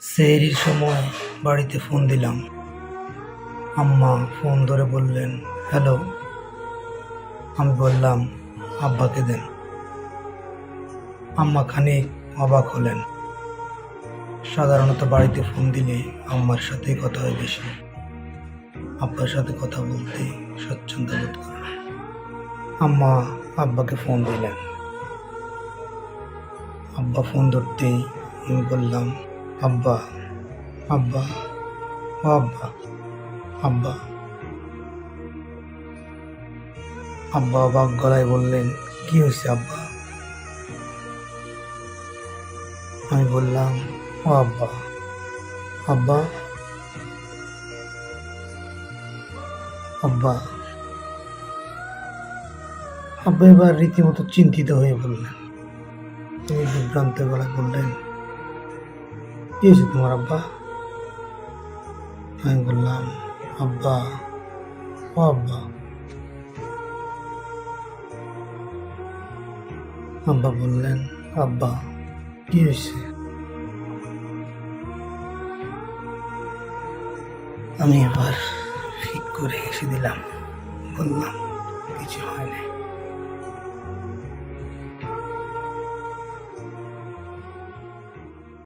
সেহরির সময় বাড়িতে ফোন দিলাম। আম্মা ফোন ধরে বললেন, হ্যালো। আমি বললাম, আব্বাকে দেন। আম্মা খানিক অবাক হলেন। সাধারণত বাড়িতে ফোন দিলে আম্মার সাথেই কথা হয় বেশি। আব্বার সাথে কথা বলতে স্বচ্ছন্দ বোধ করেন। আম্মা আব্বাকে ফোন দিলেন। আব্বা ফোন ধরতেই আমি বললাম আব্বা আব্বা, ও আব্বা আব্বা। আব্বা অবাক গলায় বললেন, কি হয়েছে আব্বা? আমি বললাম, ও আব্বা আব্বা আব্বা। আব্বা এবার রীতিমতো চিন্তিত হয়ে বললেন তিনি বিভ্রান্ত গলায় বললেন কি হয়েছে তোমার আব্বা। আমি বললাম, আব্বা, ও আব্বা। আব্বা বললেন, আব্বা, কি হয়েছে? আমি এবার ঠিক করে হেসে দিলাম। বললাম, কিছু হয় না